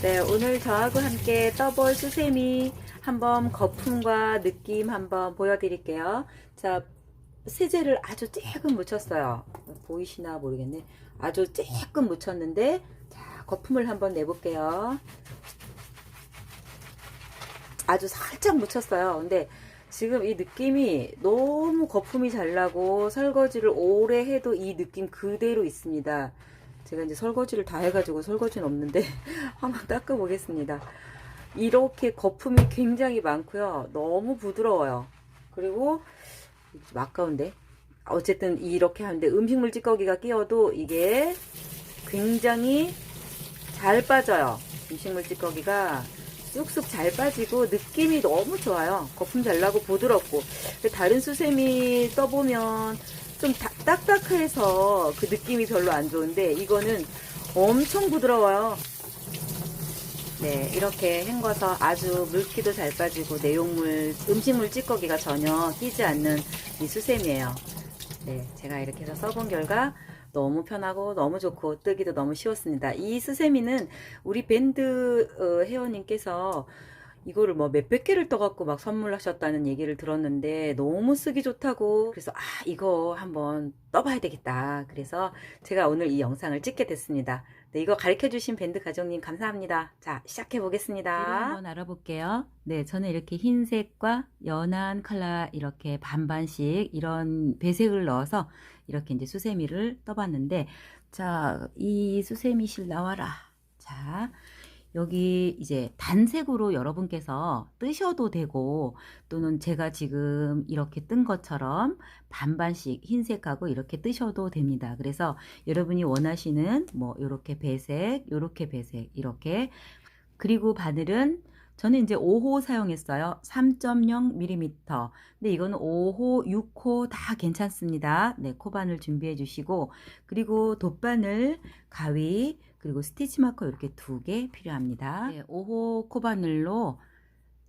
네, 오늘 저하고 함께 떠볼 수세미 한번 거품과 느낌 한번 보여드릴게요. 자, 세제를 아주 조금 묻혔어요. 보이시나 모르겠네. 아주 조금 묻혔는데, 자, 거품을 한번 내볼게요. 아주 살짝 묻혔어요. 근데 지금 이 느낌이 너무 거품이 잘 나고 설거지를 오래 해도 이 느낌 그대로 있습니다. 제가 이제 설거지를 다 해가지고 설거지는 없는데 한번 닦아보겠습니다. 이렇게 거품이 굉장히 많고요. 너무 부드러워요. 그리고 좀 아까운데 어쨌든 이렇게 하는데 음식물 찌꺼기가 끼어도 이게 굉장히 잘 빠져요. 음식물 찌꺼기가 쑥쑥 잘 빠지고 느낌이 너무 좋아요. 거품 잘 나고 부드럽고. 다른 수세미 떠보면 좀 다- 딱딱해서 그 느낌이 별로 안 좋은데 이거는 엄청 부드러워요. 네, 이렇게 헹궈서 아주 물기도 잘 빠지고 내용물, 음식물 찌꺼기가 전혀 끼지 않는 이 수세미예요. 네, 제가 이렇게 해서 써본 결과 너무 편하고 너무 좋고 뜨기도 너무 쉬웠습니다. 이 수세미는 우리 밴드 어, 회원님께서 이거를 뭐 몇백 개를 떠갖고 막 선물하셨다는 얘기를 들었는데 너무 쓰기 좋다고 그래서 아 이거 한번 떠봐야 되겠다. 그래서 제가 오늘 이 영상을 찍게 됐습니다. 네, 이거 가르쳐 주신 밴드 가족님 감사합니다. 자 시작해 보겠습니다. 한번 알아볼게요. 네 저는 이렇게 흰색과 연한 컬러 이렇게 반반씩 이런 배색을 넣어서 이렇게 이제 수세미를 떠봤는데 자 이 수세미실 나와라. 자 여기 이제 단색으로 여러분께서 뜨셔도 되고 또는 제가 지금 이렇게 뜬 것처럼 반반씩 흰색하고 이렇게 뜨셔도 됩니다. 그래서 여러분이 원하시는 뭐 이렇게 배색, 이렇게 배색 이렇게 그리고 바늘은 저는 이제 5호 사용했어요. 3.0mm. 근데 이거는 5호, 6호 다 괜찮습니다. 네, 코바늘 준비해 주시고 그리고 돗바늘, 가위, 그리고 스티치 마커 이렇게 두 개 필요합니다. 네, 5호 코바늘로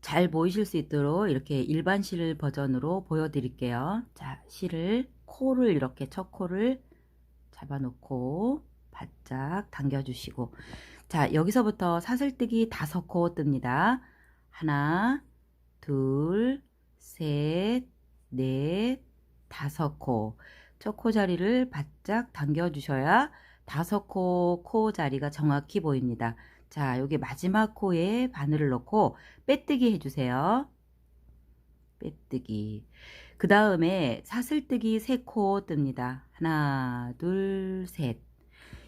잘 보이실 수 있도록 이렇게 일반 실 버전으로 보여드릴게요. 자, 실을 코를 이렇게 첫 코를 잡아놓고 바짝 당겨주시고 자 여기서부터 사슬뜨기 다섯 코 뜹니다. 하나, 둘, 셋, 넷, 다섯 코. 첫 코 자리를 바짝 당겨주셔야 다섯 코, 코 자리가 정확히 보입니다. 자, 여기 마지막 코에 바늘을 넣고 빼뜨기 해주세요. 빼뜨기. 그 다음에 사슬뜨기 세 코 뜹니다. 하나, 둘, 셋.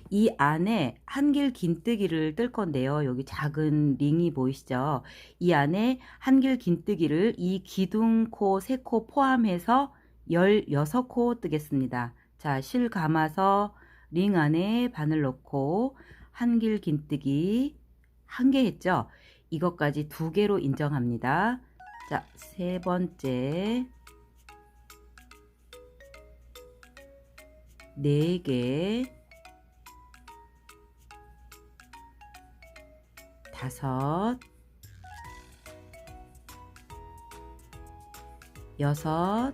이 안에 한길 긴뜨기를 뜰 건데요. 여기 작은 링이 보이시죠? 이 안에 한길 긴뜨기를 이 기둥코 세 코 포함해서 16코 뜨겠습니다. 자, 실 감아서 링 안에 바늘 넣고 한길 긴뜨기 한 개 했죠? 이것까지 두 개로 인정합니다. 자, 세 번째 네 개, 다섯, 여섯,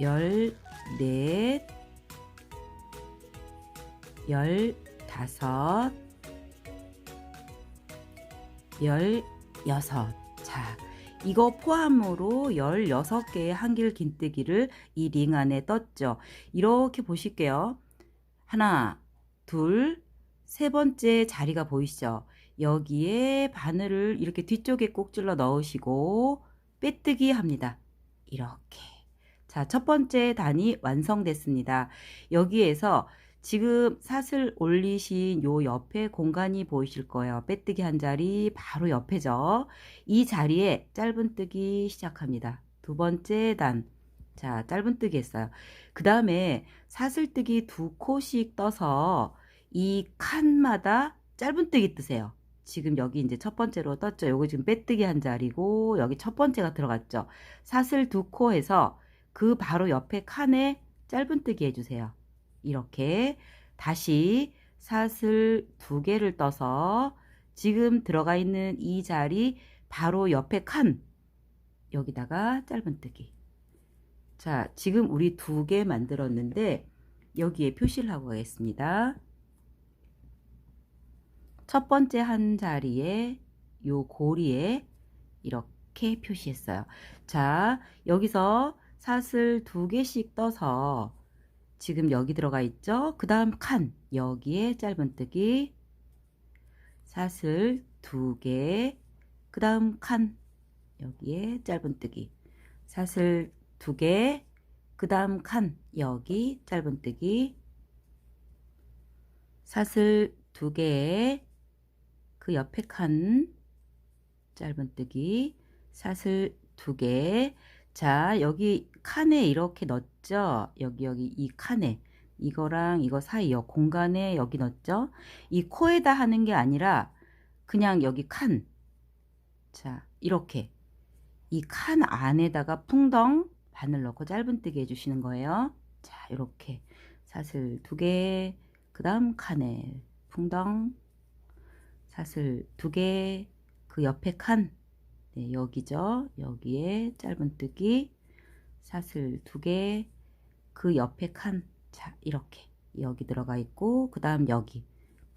열넷, 열다섯, 열여섯. 자, 이거 포함으로 16개의 한길 긴뜨기를 이 링 안에 떴죠. 이렇게 보실게요. 하나, 둘, 세 번째 자리가 보이시죠? 여기에 바늘을 이렇게 뒤쪽에 꼭 찔러 넣으시고 빼뜨기 합니다. 이렇게. 자, 첫 번째 단이 완성됐습니다. 여기에서 지금 사슬 올리신 요 옆에 공간이 보이실 거예요. 빼뜨기 한 자리 바로 옆에죠. 이 자리에 짧은 뜨기 시작합니다. 두 번째 단. 자, 짧은뜨기 했어요. 그 다음에 사슬뜨기 두 코씩 떠서 이 칸마다 짧은뜨기 뜨세요. 지금 여기 이제 첫 번째로 떴죠. 요거 지금 빼뜨기 한 자리고 여기 첫 번째가 들어갔죠. 사슬 두 코에서 그 바로 옆에 칸에 짧은뜨기 해주세요. 이렇게 다시 사슬 두 개를 떠서 지금 들어가 있는 이 자리 바로 옆에 칸 여기다가 짧은뜨기. 자 지금 우리 두 개 만들었는데 여기에 표시를 하고 가겠습니다. 첫 번째 한 자리에 요 고리에 이렇게 표시했어요. 자 여기서 사슬 두 개씩 떠서 지금 여기 들어가 있죠? 그 다음 칸 여기에 짧은뜨기. 사슬 두 개, 그 다음 칸 여기에 짧은뜨기, 사슬 두 개, 그 다음 칸 여기 짧은뜨기, 사슬 두 개에 그 옆에 칸 짧은뜨기, 사슬 두 개. 자, 여기 칸에 이렇게 넣었죠? 여기 여기 이 칸에 이거랑 이거 사이 여 공간에 여기 넣었죠? 이 코에다 하는 게 아니라 그냥 여기 칸. 자, 이렇게 이 칸 안에다가 풍덩 바늘 넣고 짧은뜨기 해주시는 거예요. 자, 이렇게 사슬 두 개, 그 다음 칸에 풍덩, 사슬 두 개, 그 옆에 칸, 네, 여기죠. 여기에 짧은뜨기, 사슬 두 개, 그 옆에 칸, 자, 이렇게 여기 들어가 있고, 그 다음 여기.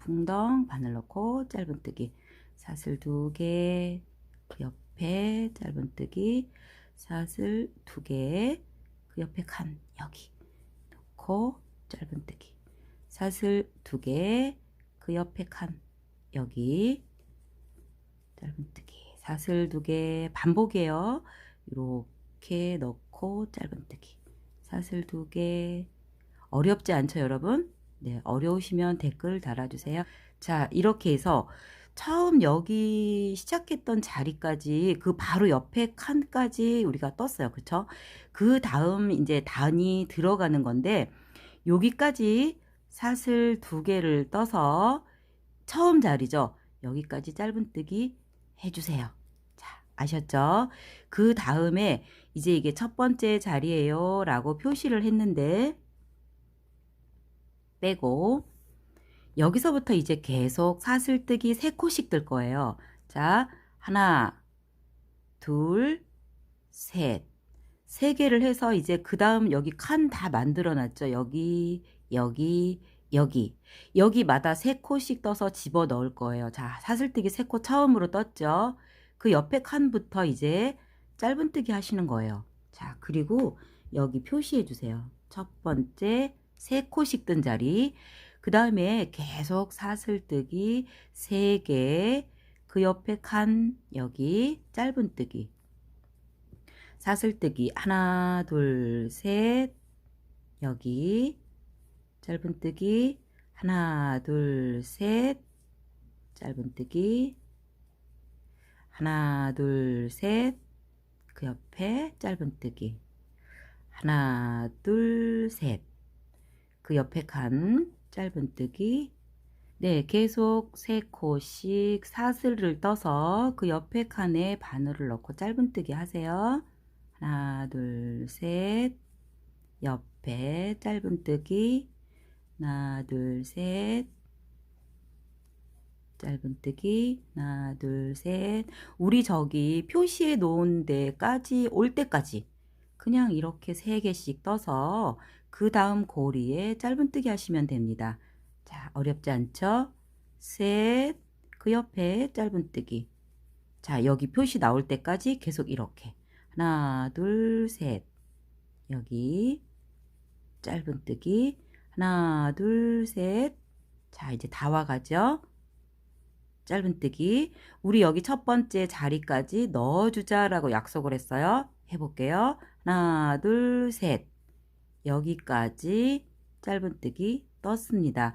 풍덩 바늘 넣고 짧은뜨기, 사슬 두 개, 그 옆에 짧은뜨기, 사슬 두 개, 그 옆에 칸 여기. 넣고 짧은뜨기, 사슬 두 개, 그 옆에 칸 여기. 짧은뜨기, 사슬 두 개 반복이에요. 이렇게 넣고 짧은뜨기, 사슬 두 개. 어렵지 않죠, 여러분? 네, 어려우시면 댓글 달아주세요. 자, 이렇게 해서 처음 여기 시작했던 자리까지 그 바로 옆에 칸까지 우리가 떴어요. 그쵸? 그 다음 이제 단이 들어가는 건데 여기까지 사슬 두 개를 떠서 처음 자리죠. 여기까지 짧은뜨기 해주세요. 자, 아셨죠? 그 다음에 이제 이게 첫 번째 자리예요 라고 표시를 했는데 빼고 여기서부터 이제 계속 사슬뜨기 세 코씩 뜰 거예요. 자, 하나, 둘, 셋. 세 개를 해서 이제 그 다음 여기 칸 다 만들어 놨죠. 여기, 여기, 여기. 여기마다 세 코씩 떠서 집어 넣을 거예요. 자, 사슬뜨기 세 코 처음으로 떴죠. 그 옆에 칸부터 이제 짧은뜨기 하시는 거예요. 자, 그리고 여기 표시해 주세요. 첫 번째, 세 코씩 뜬 자리. 그 다음에 계속 사슬뜨기 3개, 그 옆에 칸 여기 짧은뜨기. 사슬뜨기 하나, 둘, 셋, 여기 짧은뜨기. 하나, 둘, 셋, 짧은뜨기. 하나, 둘, 셋, 그 옆에 짧은뜨기. 하나, 둘, 셋, 그 옆에 칸 짧은뜨기. 네 계속 세 코씩 사슬을 떠서 그 옆에 칸에 바늘을 넣고 짧은뜨기 하세요. 하나 둘 셋. 옆에 짧은뜨기 하나 둘셋 짧은뜨기 하나 둘 셋 우리 저기 표시해 놓은 데까지 올 때까지 그냥 이렇게 세 개씩 떠서 그 다음 고리에 짧은뜨기 하시면 됩니다. 자, 어렵지 않죠? 셋, 그 옆에 짧은뜨기. 자, 여기 표시 나올 때까지 계속 이렇게. 하나, 둘, 셋. 여기 짧은뜨기. 하나, 둘, 셋. 자, 이제 다 와가죠? 짧은뜨기. 우리 여기 첫 번째 자리까지 넣어주자라고 약속을 했어요. 해볼게요. 하나, 둘, 셋. 여기까지 짧은뜨기 떴습니다.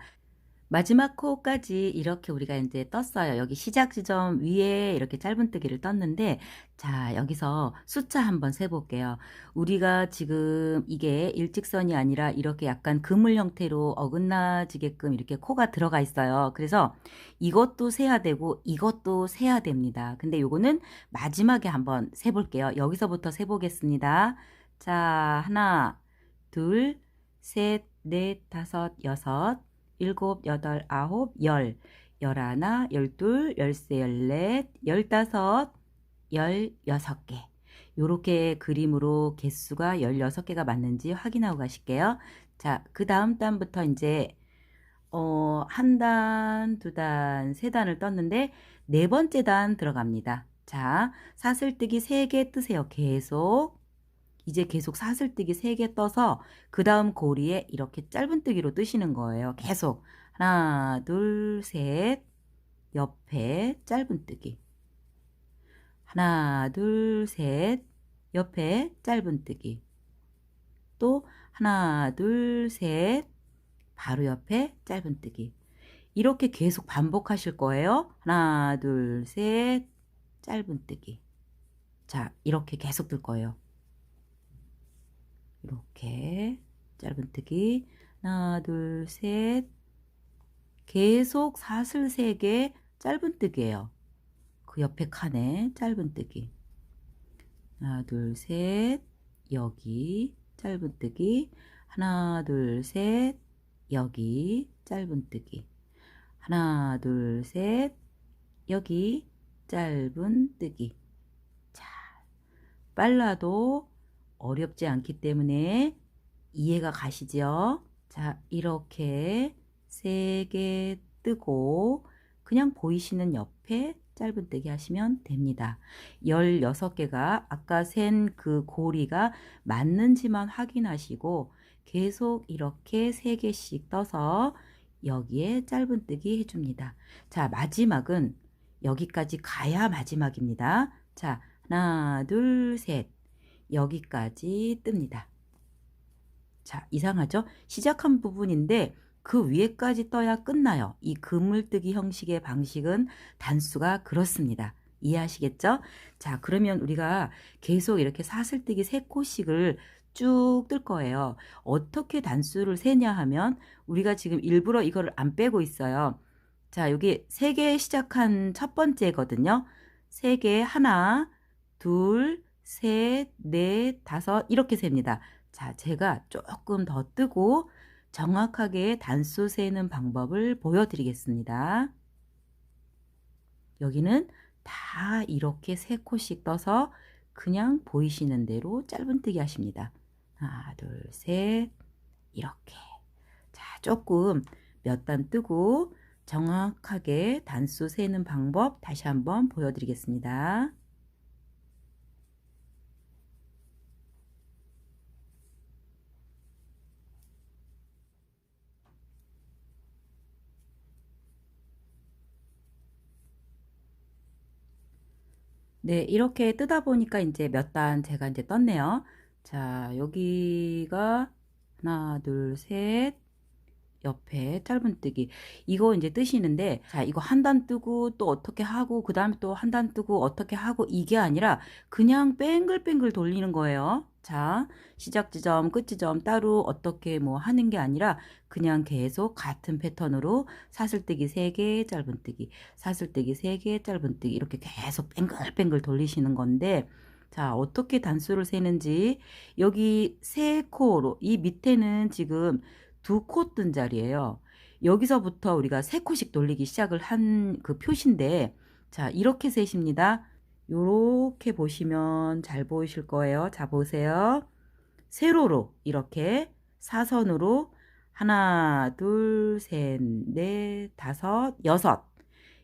마지막 코까지 이렇게 우리가 이제 떴어요. 여기 시작 지점 위에 이렇게 짧은뜨기를 떴는데 자 여기서 숫자 한번 세볼게요. 우리가 지금 이게 일직선이 아니라 이렇게 약간 그물 형태로 어긋나지게끔 이렇게 코가 들어가 있어요. 그래서 이것도 세야 되고 이것도 세야 됩니다. 근데 요거는 마지막에 한번 세볼게요. 여기서부터 세보겠습니다. 자 하나 둘 셋, 넷, 다섯, 여섯 일곱, 여덟, 아홉, 열, 열하나, 열둘, 열세, 열넷, 열다섯, 열여섯 개. 요렇게 그림으로 개수가 16개가 맞는지 확인하고 가실게요. 자, 그 다음 단부터 이제 어, 한 단, 두 단, 세 단을 떴는데 네 번째 단 들어갑니다. 자, 사슬뜨기 3개 뜨세요. 계속. 이제 계속 사슬뜨기 3개 떠서 그 다음 고리에 이렇게 짧은뜨기로 뜨시는 거예요. 계속. 하나 둘 셋. 옆에 짧은뜨기. 하나 둘 셋. 옆에 짧은뜨기. 또 하나 둘 셋. 바로 옆에 짧은뜨기. 이렇게 계속 반복하실 거예요. 하나 둘 셋. 짧은뜨기. 자 이렇게 계속 뜰 거예요. 이렇게 짧은뜨기. 하나 둘 셋. 계속 사슬 세개 짧은뜨기예요. 그 옆에 칸에 짧은뜨기. 하나 둘 셋. 여기 짧은뜨기. 하나 둘 셋. 여기 짧은뜨기. 하나 둘 셋. 여기 짧은뜨기. 자 빨라도 어렵지 않기 때문에 이해가 가시죠? 자, 이렇게 세 개 뜨고 그냥 보이시는 옆에 짧은뜨기 하시면 됩니다. 16개가 아까 센 그 고리가 맞는지만 확인하시고 계속 이렇게 3개씩 떠서 여기에 짧은뜨기 해줍니다. 자, 마지막은 여기까지 가야 마지막입니다. 자, 하나, 둘, 셋. 여기까지 뜹니다. 자, 이상하죠? 시작한 부분인데 그 위에까지 떠야 끝나요. 이 그물뜨기 형식의 방식은 단수가 그렇습니다. 이해하시겠죠? 자, 그러면 우리가 계속 이렇게 사슬뜨기 세 코씩을 쭉 뜰 거예요. 어떻게 단수를 세냐 하면 우리가 지금 일부러 이거를 안 빼고 있어요. 자, 여기 세개 시작한 첫 번째거든요. 세개 하나, 둘, 셋, 넷, 다섯 이렇게 셉니다. 자, 제가 조금 더 뜨고 정확하게 단수 세는 방법을 보여드리겠습니다. 여기는 다 이렇게 세 코씩 떠서 그냥 보이시는 대로 짧은뜨기 하십니다. 하나, 둘, 셋, 이렇게. 자, 조금 몇 단 뜨고 정확하게 단수 세는 방법 다시 한번 보여드리겠습니다. 네, 이렇게 뜨다 보니까 이제 몇 단 제가 이제 떴네요. 자, 여기가 하나, 둘, 셋, 옆에 짧은뜨기. 이거 이제 뜨시는데 자 이거 한 단 뜨고 또 어떻게 하고 그 다음에 또 한 단 뜨고 어떻게 하고 이게 아니라 그냥 뺑글뺑글 돌리는 거예요. 자 시작 지점 끝 지점 따로 어떻게 뭐 하는 게 아니라 그냥 계속 같은 패턴으로 사슬뜨기 3개 짧은뜨기 사슬뜨기 3개 짧은뜨기 이렇게 계속 뺑글뺑글 돌리시는 건데 자, 어떻게 단수를 세는지 여기 세 코로 이 밑에는 지금 두 코 뜬 자리예요. 여기서부터 우리가 세 코씩 돌리기 시작을 한 그 표시인데 자 이렇게 세십니다. 요렇게 보시면 잘 보이실 거예요. 자 보세요. 세로로 이렇게 사선으로 하나 둘 셋 넷 다섯 여섯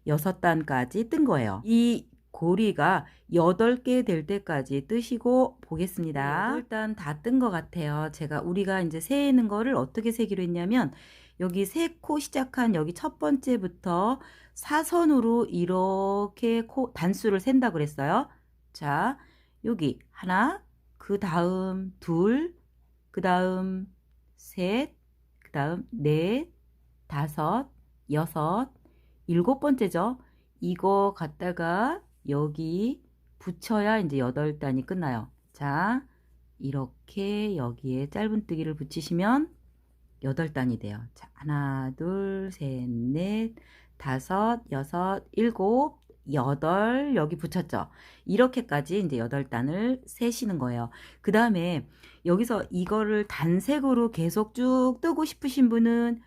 여섯 단까지 뜬 거예요. 이 고리가 8개 될 때까지 뜨시고 보겠습니다. 일단 다 뜬 것 같아요. 제가 우리가 이제 세는 거를 어떻게 세기로 했냐면 여기 세 코 시작한 여기 첫 번째부터 사선으로 이렇게 코 단수를 센다 그랬어요. 자, 여기 하나, 그 다음 둘, 그 다음 셋, 그 다음 넷, 다섯, 여섯, 일곱 번째죠. 이거 갖다가 여기 붙여야 이제 여덟 단이 끝나요. 자, 이렇게 여기에 짧은뜨기를 붙이시면 여덟 단이 돼요. 자, 하나, 둘, 셋, 넷, 다섯, 여섯, 일곱, 여덟 여기 붙였죠. 이렇게까지 이제 여덟 단을 세시는 거예요. 그 다음에 여기서 이거를 단색으로 계속 쭉 뜨고 싶으신 분은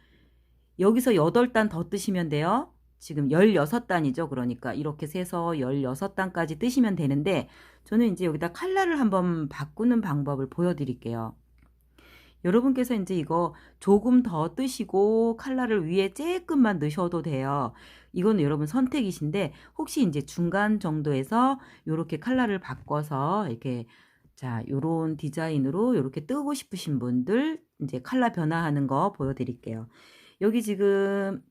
여기서 여덟 단 더 뜨시면 돼요. 지금 16단이죠. 그러니까 이렇게 세서 16단까지 뜨시면 되는데 저는 이제 여기다 칼라를 한번 바꾸는 방법을 보여드릴게요. 여러분께서 이제 이거 조금 더 뜨시고 칼라를 위에 쬐끔만 넣으셔도 돼요. 이거는 여러분 선택이신데 혹시 이제 중간 정도에서 이렇게 칼라를 바꿔서 이렇게 자, 요런 디자인으로 이렇게 뜨고 싶으신 분들 이제 칼라 변화하는 거 보여드릴게요. 여기 지금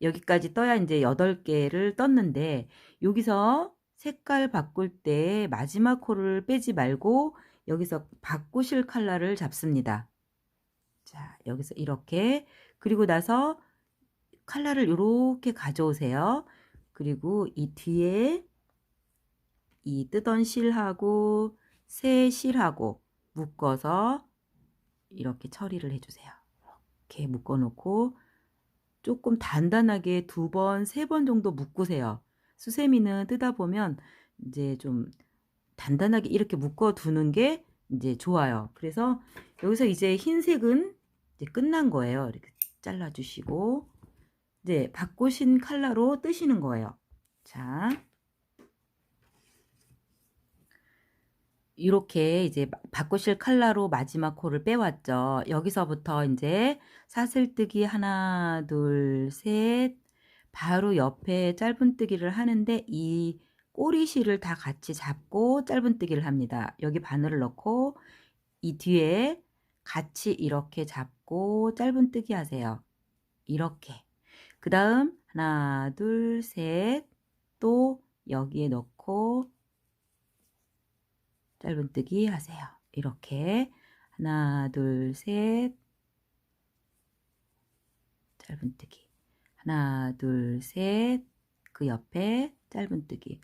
여기까지 떠야 이제 8개를 떴는데 여기서 색깔 바꿀 때 마지막 코를 빼지 말고 여기서 바꾸실 칼라를 잡습니다. 자, 여기서 이렇게 그리고 나서 칼라를 이렇게 가져오세요. 그리고 이 뒤에 이 뜨던 실하고 새 실하고 묶어서 이렇게 처리를 해주세요. 이렇게 묶어 놓고 조금 단단하게 두 번, 세 번 정도 묶으세요. 수세미는 뜨다 보면 이제 좀 단단하게 이렇게 묶어 두는 게 이제 좋아요. 그래서 여기서 이제 흰색은 이제 끝난 거예요. 이렇게 잘라 주시고 이제 바꾸신 칼라로 뜨시는 거예요. 자. 이렇게 이제 바꾸실 칼라로 마지막 코를 빼왔죠. 여기서부터 이제 사슬뜨기 하나, 둘, 셋, 바로 옆에 짧은뜨기를 하는데 이 꼬리실을 다 같이 잡고 짧은뜨기를 합니다. 여기 바늘을 넣고 이 뒤에 같이 이렇게 잡고 짧은뜨기 하세요. 이렇게. 그 다음 하나, 둘, 셋, 또 여기에 넣고 짧은뜨기 하세요. 이렇게. 하나, 둘, 셋. 짧은뜨기. 하나, 둘, 셋. 그 옆에 짧은뜨기.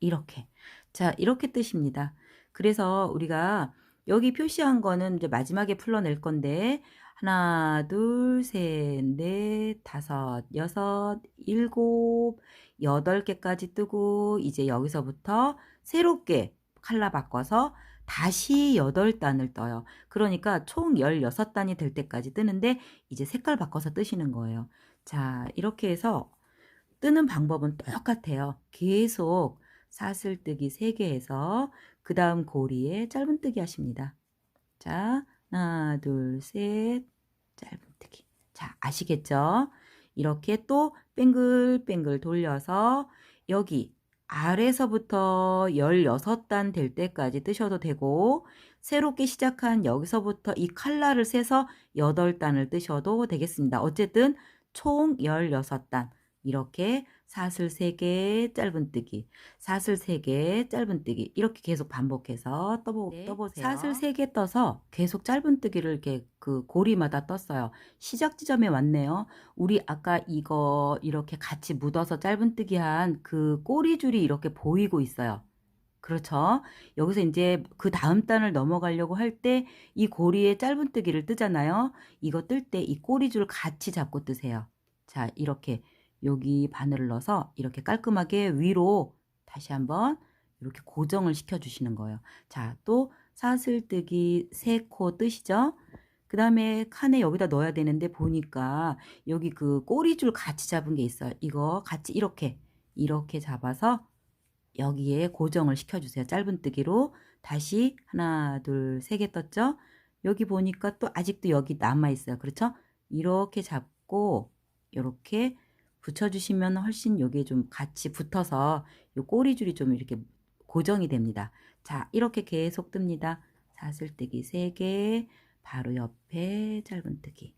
이렇게. 자 이렇게 뜻입니다. 그래서 우리가 여기 표시한 거는 이제 마지막에 풀러낼 건데 하나, 둘, 셋, 넷, 다섯, 여섯, 일곱, 여덟 개까지 뜨고 이제 여기서부터 새롭게 칼라 바꿔서 다시 8단을 떠요. 그러니까 총 16단이 될 때까지 뜨는데 이제 색깔 바꿔서 뜨시는 거예요. 자, 이렇게 해서 뜨는 방법은 똑같아요. 계속 사슬뜨기 3개 해서 그 다음 고리에 짧은뜨기 하십니다. 자, 하나, 둘, 셋, 짧은뜨기. 자, 아시겠죠? 이렇게 또 뱅글뱅글 돌려서 여기 아래서부터 16단 될 때까지 뜨셔도 되고 새롭게 시작한 여기서부터 이 칼라를 세서 8단을 뜨셔도 되겠습니다. 어쨌든 총 16단 이렇게 사슬 3개 짧은뜨기 사슬 3개 짧은뜨기 이렇게 계속 반복해서 떠보, 네, 떠보세요. 사슬 3개 떠서 계속 짧은뜨기를 이렇게 그 고리마다 떴어요. 시작 지점에 왔네요. 우리 아까 이거 이렇게 같이 묻어서 짧은뜨기 한 그 꼬리줄이 이렇게 보이고 있어요. 그렇죠. 여기서 이제 그 다음 단을 넘어가려고 할 때 이 고리에 짧은뜨기를 뜨잖아요. 이거 뜰 때 이 꼬리줄 같이 잡고 뜨세요. 자, 이렇게 여기 바늘을 넣어서 이렇게 깔끔하게 위로 다시 한번 이렇게 고정을 시켜 주시는 거예요. 자, 또 사슬뜨기 세 코 뜨시죠? 그 다음에 칸에 여기다 넣어야 되는데 보니까 여기 그 꼬리줄 같이 잡은 게 있어요. 이거 같이 이렇게 이렇게 잡아서 여기에 고정을 시켜주세요. 짧은뜨기로 다시 하나 둘 세 개 떴죠? 여기 보니까 또 아직도 여기 남아 있어요. 그렇죠? 이렇게 잡고 이렇게 붙여주시면 훨씬 여기에 좀 같이 붙어서 이 꼬리줄이 좀 이렇게 고정이 됩니다. 자, 이렇게 계속 뜹니다. 사슬뜨기 3개, 바로 옆에 짧은뜨기.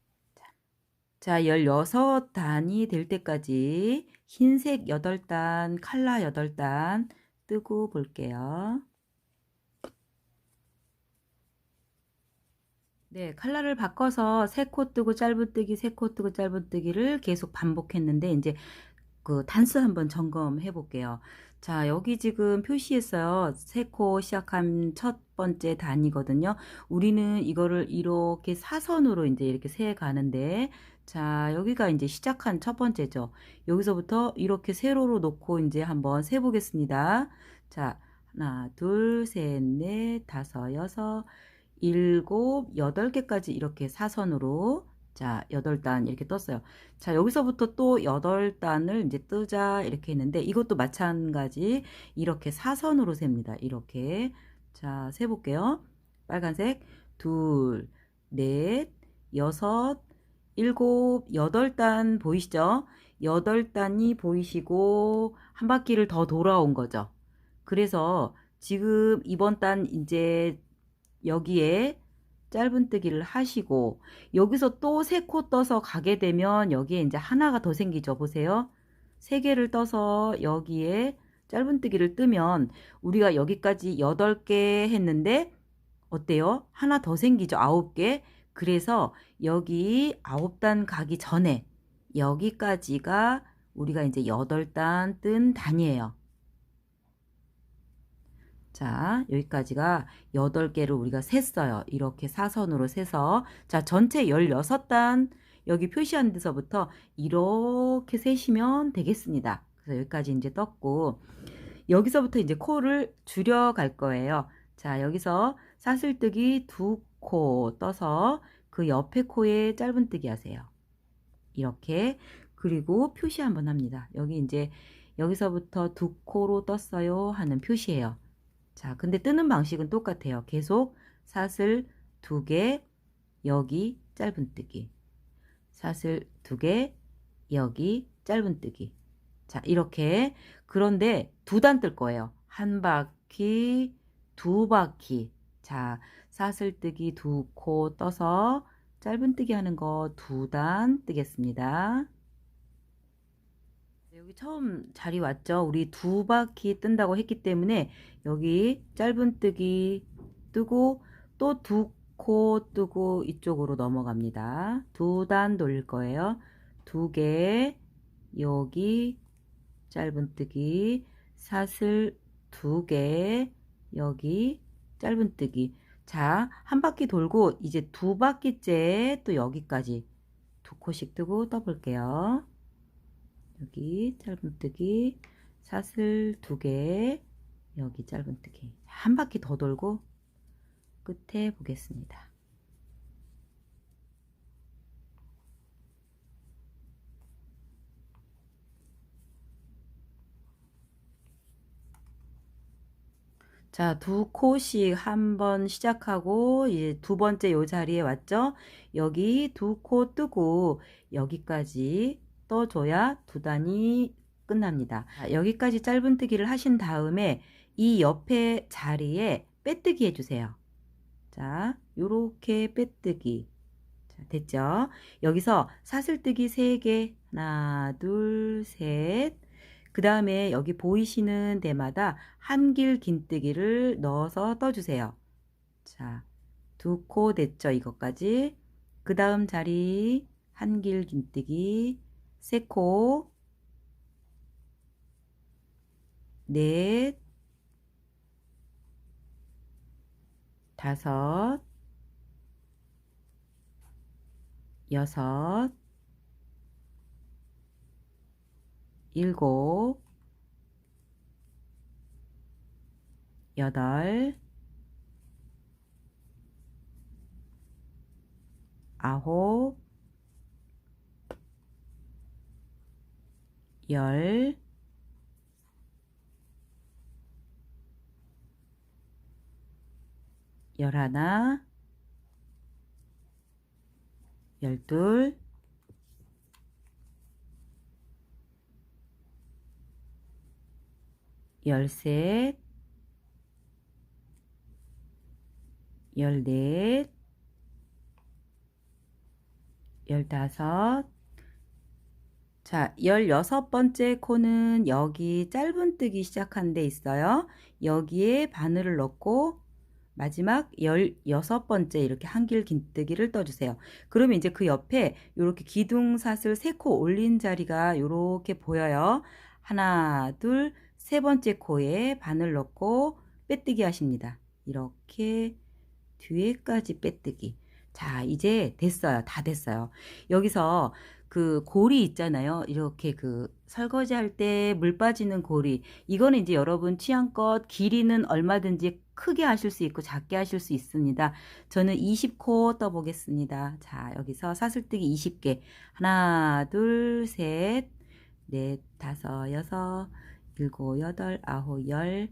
자, 16단이 될 때까지 흰색 8단, 칼라 8단 뜨고 볼게요. 네, 칼라를 바꿔서 세 코 뜨고 짧은뜨기, 세 코 뜨고 짧은뜨기를 계속 반복했는데 이제 그 단수 한번 점검해 볼게요. 자, 여기 지금 표시했어요. 세 코 시작한 첫 번째 단이거든요. 우리는 이거를 이렇게 사선으로 이제 이렇게 세 가는데 자, 여기가 이제 시작한 첫 번째죠. 여기서부터 이렇게 세로로 놓고 이제 한번 세 보겠습니다. 자, 하나, 둘, 셋, 넷, 다섯, 여섯, 일곱, 여덟 개까지 이렇게 사선으로 자, 여덟 단 이렇게 떴어요. 자, 여기서부터 또 여덟 단을 이제 뜨자 이렇게 했는데 이것도 마찬가지 이렇게 사선으로 셉니다. 이렇게. 자, 세 볼게요. 빨간색 둘, 넷, 여섯, 일곱, 여덟 단 보이시죠? 여덟 단이 보이시고 한 바퀴를 더 돌아온 거죠. 그래서 지금 이번 단 이제 여기에 짧은뜨기를 하시고 여기서 또 세 코 떠서 가게 되면 여기에 이제 하나가 더 생기죠. 보세요. 세 개를 떠서 여기에 짧은뜨기를 뜨면 우리가 여기까지 8개 했는데 어때요? 하나 더 생기죠. 9개. 그래서 여기 9단 가기 전에 여기까지가 우리가 이제 8단 뜬 단이에요. 자, 여기까지가 8개를 우리가 셌어요. 이렇게 사선으로 세서. 자, 전체 16단 여기 표시한 데서부터 이렇게 세시면 되겠습니다. 그래서 여기까지 이제 떴고, 여기서부터 이제 코를 줄여 갈 거예요. 자, 여기서 사슬뜨기 두 코 떠서 그 옆에 코에 짧은뜨기 하세요. 이렇게. 그리고 표시 한번 합니다. 여기 이제 여기서부터 두 코로 떴어요 하는 표시예요. 자, 근데 뜨는 방식은 똑같아요. 계속 사슬 두 개, 여기 짧은뜨기. 사슬 두 개, 여기 짧은뜨기. 자, 이렇게. 그런데 두 단 뜰 거예요. 한 바퀴, 두 바퀴. 자, 사슬뜨기 두 코 떠서 짧은뜨기 하는 거 두 단 뜨겠습니다. 네, 여기 처음 자리 왔죠? 우리 두 바퀴 뜬다고 했기 때문에 여기 짧은뜨기 뜨고 또 두 코 뜨고 이쪽으로 넘어갑니다. 두 단 돌릴 거예요. 두 개, 여기 짧은뜨기, 사슬 두 개, 여기 짧은뜨기. 자, 한 바퀴 돌고 이제 두 바퀴째 또 여기까지 두 코씩 뜨고 떠볼게요. 여기 짧은뜨기, 사슬 두 개, 여기 짧은뜨기. 한 바퀴 더 돌고 끝에 보겠습니다. 자, 두 코씩 한 번 시작하고 이제 두 번째 요 자리에 왔죠? 여기 두 코 뜨고 여기까지 떠줘야 두 단이 끝납니다. 자, 여기까지 짧은뜨기를 하신 다음에 이 옆에 자리에 빼뜨기 해주세요. 자, 요렇게 빼뜨기. 자, 됐죠? 여기서 사슬뜨기 3개. 하나, 둘, 셋. 그 다음에 여기 보이시는 데마다 한길 긴뜨기를 넣어서 떠주세요. 자, 두 코 됐죠? 이것까지. 그 다음 자리 한길 긴뜨기 세 코, 넷, 다섯, 여섯, 일곱, 여덟, 아홉, 열, 열하나, 열둘, 열셋, 열넷, 열다섯. 자, 열여섯 번째 코는 여기 짧은뜨기 시작한 데 있어요. 여기에 바늘을 넣고 마지막 16번째 이렇게 한길 긴뜨기를 떠주세요. 그러면 이제 그 옆에 이렇게 기둥사슬 3코 올린 자리가 이렇게 보여요. 하나, 둘, 세 번째 코에 바늘 넣고 빼뜨기 하십니다. 이렇게 뒤에까지 빼뜨기. 자, 이제 됐어요. 다 됐어요. 여기서 그 고리 있잖아요. 이렇게 그 설거지 할 때 물 빠지는 고리. 이거는 이제 여러분 취향껏 길이는 얼마든지 크게 하실 수 있고 작게 하실 수 있습니다. 저는 20코 떠보겠습니다. 자, 여기서 사슬뜨기 20개. 하나, 둘, 셋, 넷, 다섯, 여섯, 일곱, 여덟, 아홉, 열,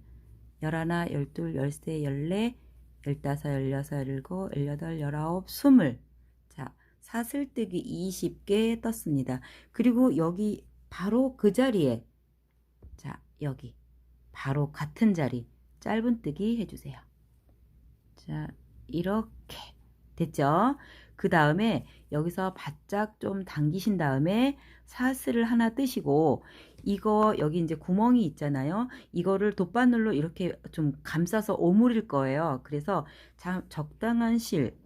열하나, 열둘, 열세, 열네, 열다섯, 열여섯, 열일곱, 열여덟, 열아홉, 스물. 자, 사슬뜨기 20개 떴습니다. 그리고 여기 바로 그 자리에 자, 여기 바로 같은 자리 짧은뜨기 해주세요. 자, 이렇게 됐죠? 그 다음에 여기서 바짝 좀 당기신 다음에 사슬을 하나 뜨시고 이거 여기 이제 구멍이 있잖아요. 이거를 돗바늘로 이렇게 좀 감싸서 오므릴 거예요. 그래서 자, 적당한 실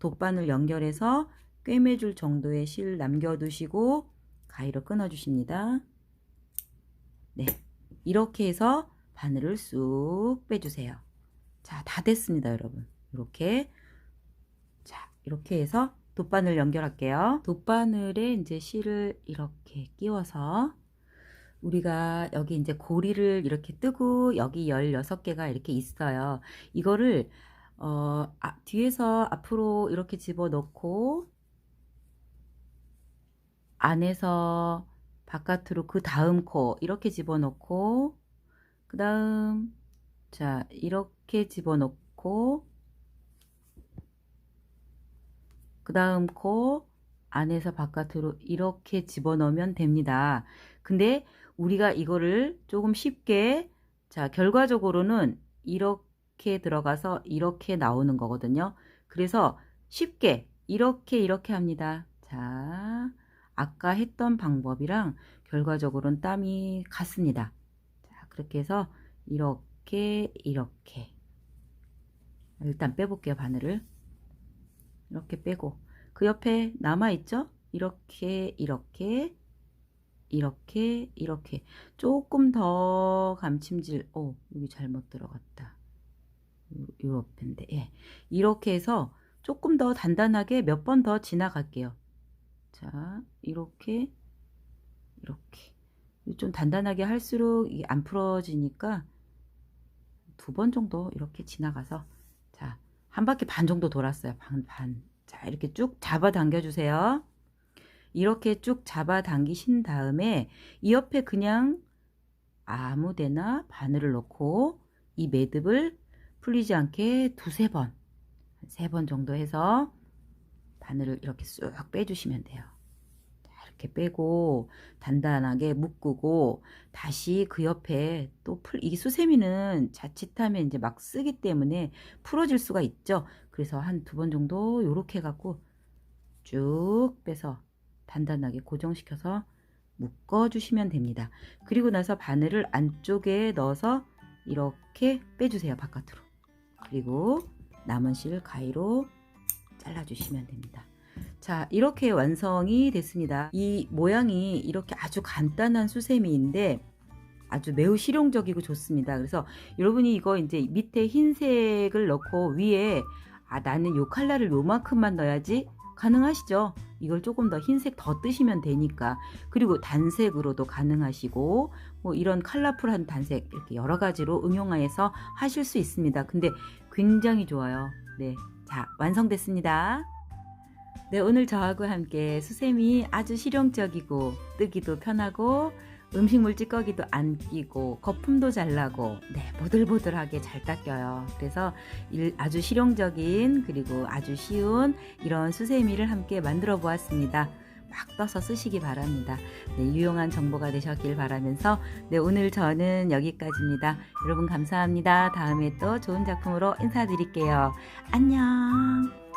돗바늘 연결해서 꿰매줄 정도의 실 남겨두시고 가위로 끊어주십니다. 네, 이렇게 해서 바늘을 쑥 빼주세요. 자, 다 됐습니다, 여러분. 이렇게 자, 이렇게 해서 돗바늘 연결할게요. 돗바늘에 이제 실을 이렇게 끼워서 우리가 여기 이제 고리를 이렇게 뜨고 여기 16개가 이렇게 있어요. 이거를 어, 아, 뒤에서 앞으로 이렇게 집어넣고 안에서 바깥으로 그 다음 코 이렇게 집어넣고 그 다음 자 이렇게 집어넣고 그 다음 코 안에서 바깥으로 이렇게 집어넣으면 됩니다. 근데 우리가 이거를 조금 쉽게 자 결과적으로는 이렇게 들어가서 이렇게 나오는 거거든요. 그래서 쉽게 이렇게 이렇게 합니다. 자 아까 했던 방법이랑 결과적으로는 땀이 같습니다. 자, 그렇게 해서 이렇게 이렇게. 일단 빼볼게요 바늘을. 이렇게 빼고. 그 옆에 남아있죠? 이렇게 이렇게 이렇게 이렇게. 조금 더 감침질. 오 여기 잘못 들어갔다. 요 옆인데. 예. 이렇게 해서 조금 더 단단하게 몇 번 더 지나갈게요 자, 이렇게, 이렇게. 좀 단단하게 할수록 이게 안 풀어지니까 두 번 정도 이렇게 지나가서 자, 한 바퀴 반 정도 돌았어요. 반, 반. 자, 이렇게 쭉 잡아 당겨 주세요. 이렇게 쭉 잡아 당기신 다음에 이 옆에 그냥 아무 데나 바늘을 넣고 이 매듭을 풀리지 않게 두세 번, 세 번 정도 해서 바늘을 이렇게 쑥 빼주시면 돼요. 이렇게 빼고 단단하게 묶고 다시 그 옆에 또 풀, 이 수세미는 자칫하면 이제 막 쓰기 때문에 풀어질 수가 있죠. 그래서 한 두 번 정도 이렇게 해갖고 쭉 빼서 단단하게 고정시켜서 묶어 주시면 됩니다. 그리고 나서 바늘을 안쪽에 넣어서 이렇게 빼주세요. 바깥으로. 그리고 남은 실 가위로 잘라주시면 됩니다. 자, 이렇게 완성이 됐습니다. 이 모양이 이렇게 아주 간단한 수세미인데 아주 매우 실용적이고 좋습니다. 그래서 여러분이 이거 이제 밑에 흰색을 넣고 위에 아, 나는 요 칼라를 요만큼만 넣어야지 가능하시죠? 이걸 조금 더 흰색 더 뜨시면 되니까. 그리고 단색으로도 가능하시고, 뭐 이런 컬러풀한 단색, 이렇게 여러 가지로 응용해서 하실 수 있습니다. 근데 굉장히 좋아요. 네. 자, 완성됐습니다. 네, 오늘 저하고 함께 수세미 아주 실용적이고 뜨기도 편하고 음식물 찌꺼기도 안 끼고 거품도 잘 나고 네, 보들보들하게 잘 닦여요. 그래서 아주 실용적인 그리고 아주 쉬운 이런 수세미를 함께 만들어 보았습니다. 막 떠서 쓰시기 바랍니다. 네, 유용한 정보가 되셨길 바라면서 네, 오늘 저는 여기까지입니다. 여러분 감사합니다. 다음에 또 좋은 작품으로 인사드릴게요. 안녕.